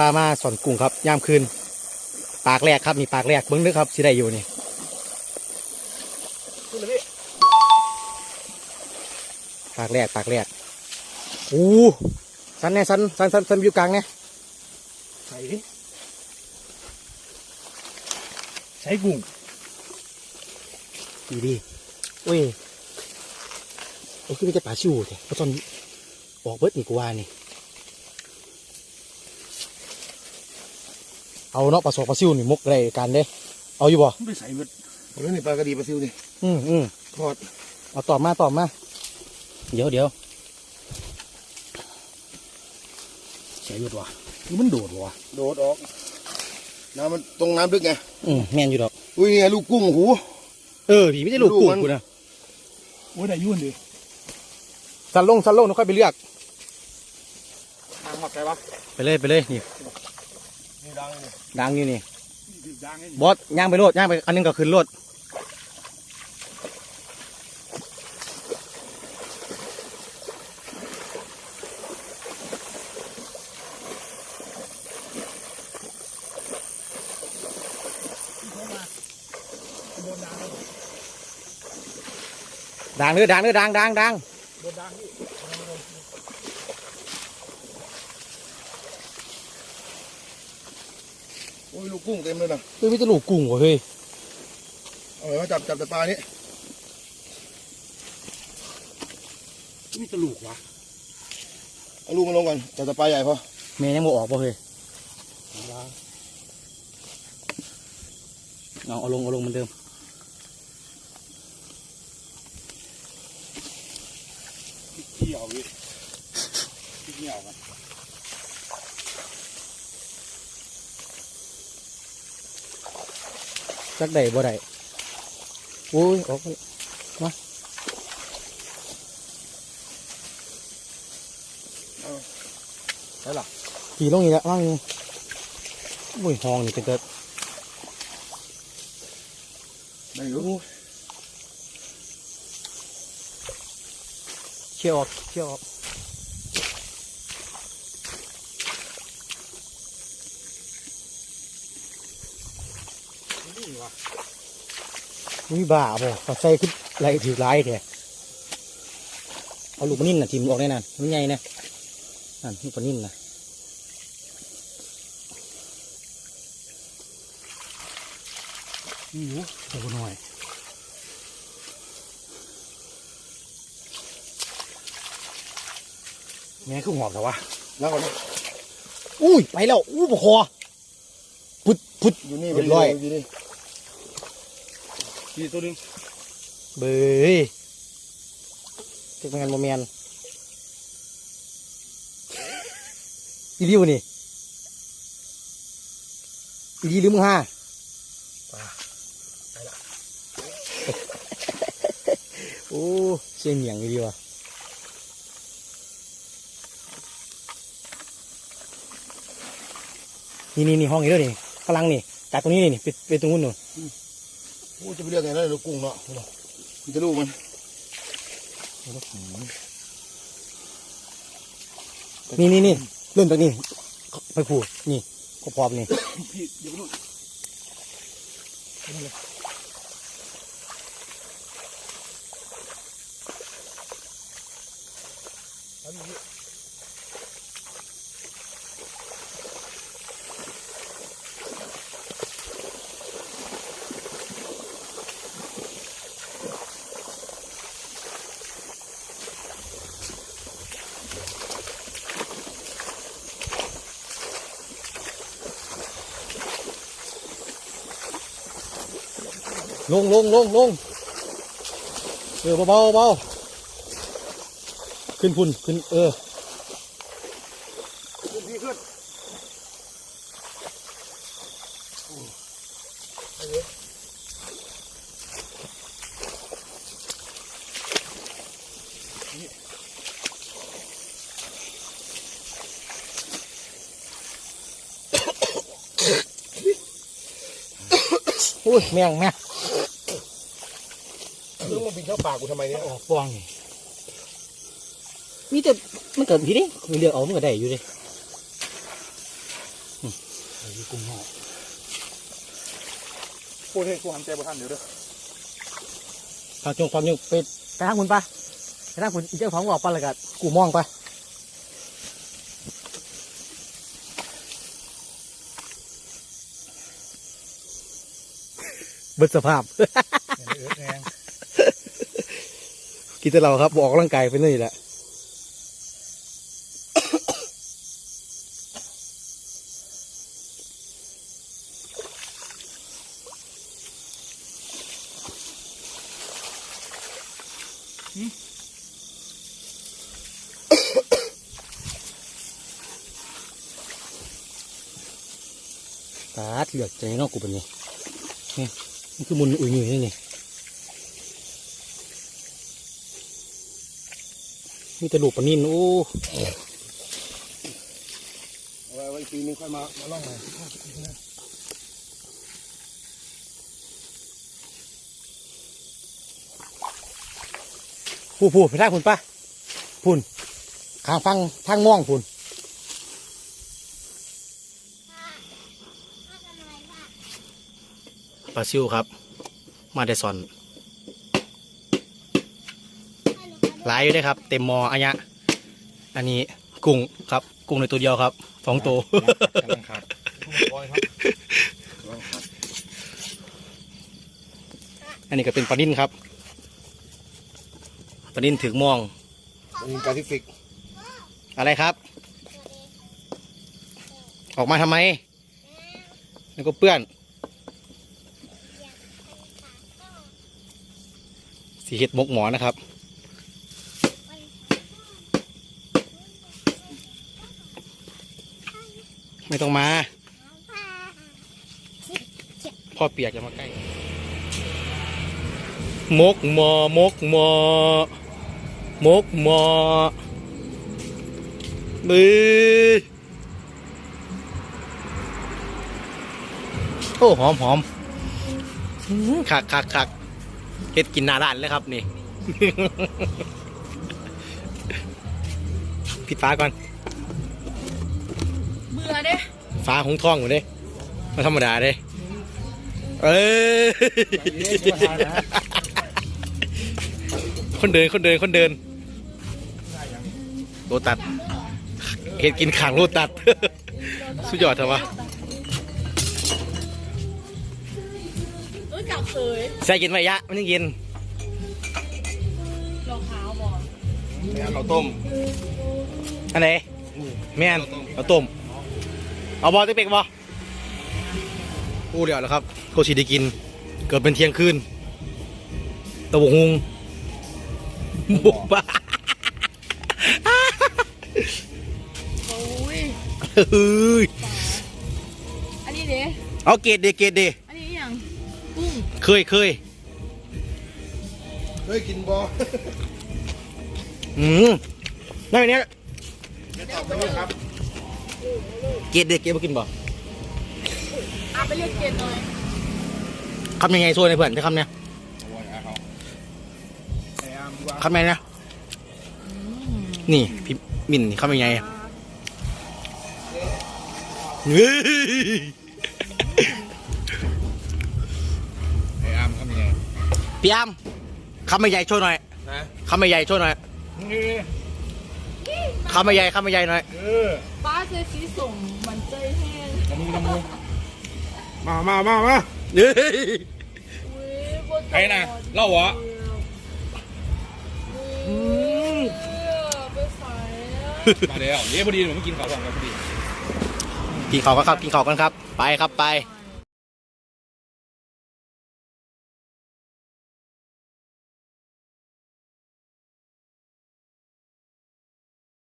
ดีครับพามาสอนกุ้งครับยามคืน ปากแรกครับนี่ปากแรกเบิ้งนึกครับสิได้อยู่นี่ขึ้นเลยพี่ปากแรกปากแรกอู้สันแน่สันสันสันสันอยู่กลางเนี่ยใส่ใช้กุ้งดีดีโอ้ยโอ้ยคือไม่ใช่ปลาชิวแต่ปลาตอนออกเบิดนี่กูว่านี่ เอาเนาะปลาสอกปลาซิวนี่มุกอะไรกันเด้ เอาอยู่บ่มันไปใส่เบิดผมนี่ปลากระดีปลาซิวนี่อืมอืมทอดเอาตอบมาตอบมา เดี๋ยวเดี๋ยวใส่เบิดวะนี่มันโดดวะโดดออก น้ำมันตรงน้ำลึกไง อืมแม่นอยู่ดอก อุ้ยนี่ไงลูกกุ้งหู เออพี่ไม่ใช่ลูกกุ้งลูกมันกูนะโอ้ยได้ยุ่นดิสันลงสันลงน้องค่อยไปเลือกทางหมดใจปะไปเลยไปเลยนี่นี่ ดังเลยดังอยู่นี่นี่ดังไงบอสย่างไปโลดย่างไปอันหนึงก็ขึ้นโลดโดนดังดังเนื้อดังเนื้อดังดังดังโดนดังพี่ อ้ยลูกกุ้งเต็มเลยนะเฮ้ยไม่ใช่ลูกกุ้งว่ะเฮ้ยเอาไว้มาจับจับแต่ปลานี้มีตะลูกวะเอาลูกมาลงก่อนจับแต่ปลาใหญ่พอแม่ยังบ่ออกป่ะเฮ้ยเอาเอาลงเอาลงเหมือนเดิมพี่เกี่ยวพี่พี่เกี่ยวกัน จักได้บ่ได้โอ้ยออกไปได้หรอขี่ลงนี่แหละว่างนี่โอ้ยห้องนี่เป็นแต่ได้อยู่เชี่ยวออกเชี่ยวออก มีบ้าบ่เขาใส่ขึ้นไรถือไรแท้เอาลูกมันนิ่นน่ะทีมนออกแน่นอนมันใหญ่นะนั่นนี่ปลานิ่นนะนี่อยู่เดี๋ยวหน่อยแม่คือหอบแต่ว่าแล้วก่อนนะอุ้ย ไปแล้ว อู้บคอพุดพุดอยู่นี่เรียบร้อยอยู่ นี่พี่ตัวหนึงเบยเจ็กงานโมเมนอีดิวนี่อีดีหรือมึงห้าโอ้เสียงเหนียงอีดีวะนี่นี่นี่ห้องนี้ด้วยนี่กำลังนี่จากตรงนี้นี่ไปไปตรงนู้นหนู โอ้จะไปเรียกไงนะลูกกุ้งเนาะมันจะลูกมันนี่นี่นี่เริ่มจากนี่ไปผูนี่ก็พร้อมนี่พี่เดี๋ยวไปนู่น ลงลงลงลงเออเบาๆเบาขึ้นพุ่นขึ้นเออขึ้นพี่ขึ้นอุ้ยแม่งแม่งเรื่อง มันบินเข้าปากกูทำไมเนี่ยออกฟองนี่มีแต่มันเกิดพี่ดิมีเลือกเอามันก็ได้อยู่ดิอยู่กุ้งห่อพูดให้กูหันใจบ่ทันเดี๋ยวเด้อทางจงฟังอยู่ไปไปทางคุณปะไปทางคุณเจ้าของบอกปะเลยกันกูมองปะเบิดสภาพแรง กินแต่เราครับบอกกำลังกายไปนี่แหละตาดเหลือกใจนอกกูเป็นไงนี่มันคือมุนอุ่ยหนุ่ยนี่นี่ มีแต่ลูกปลานินโอ้เอาไว้ไว้ปีนึงค่อยมามาล่องใหม่ผู้ผู้ไปทางพุ่นปะพุ่นข้างฟังทางม่องพุ่นปลาซิวครับ มาได้สอน หลายอยู่ได้ครับ เต็มหมออันเนี้ยอันนี้กุ้งครับกุ้งในตัวเดียวครับสองตัวกำลังขาดปล่อยครับอันนี้ก็เป็นปลานิ่นครับปลานิ่นถึงมองมีการทิฟิกอะไรครับ ออกมาทำไมแล้วก็เปื้อนสีเห็ดมกหมอนะครับ ไม่ต้องมา พ่อเปียกจะมาใกล้ มกหมอ มกหมอ มกหมอมือโอ้หอมหอมอื้อคักคักคักเฮ็ดกินหน้าด้านเลยครับนี่ ปิดฟ้าก่อน เบื่อเด้ฟ้าหงทองอยู่เด้มันธรรมดาเด้เอ้ยคนเดินคนเดินคนเดินโรตัดเห็ดกินขางโรตัด สุดยอดเถอะวะเอ้ยจับเสยใส่กินไหมยะมันยังกินรองเท้าบอลแม่เราต้มอันไหนแม่นเอาต้ม เอาบอลติ๊กเป็กบออู้เดี๋ยวแล้วครับโคชิได้กิน เกิดเป็นเที่ยงคืนตะบกฮุงบุกบ้าโอ้ยเฮ้ยอันนี้เด้เอาเกรดเดเกรดเดอันนี้อหย่างกุ้งเคยเคยเคยกินบ่อืมนั่นเนี้ยตอบได้ครับ เกรดเดเกรดมากินบ่อาไปเรียกเกณฑ์หน่อยคำยังไงโซ่ในเพื่อนจะคำเนี้ยเอาไว้เอาเขาไอ้อามดีกว่าคำยังไงนะนี่พี่มินคำยังไงอะเฮ้ยไอ้อามทำยังไงพี่อ้ำคำไม่ใหญ่ช่วยหน่อยนะคำไม่ใหญ่ช่วยหน่อย นี่คำไม่ใหญ่คำไม่ใหญ่หน่อย เออป้าเจอสีส่งมันใจแห้งน้ำมูน้ำมูมามามามาเฮ้ยอุ้ยปวดใครน่ะเล่าเหรออืมไปใส่อะมาแล้วเดี๋ยวพอดีผมกินข้าวสองกันพอดี กินข้าวกันครับกินข้าวกันครับ ไปครับไปไป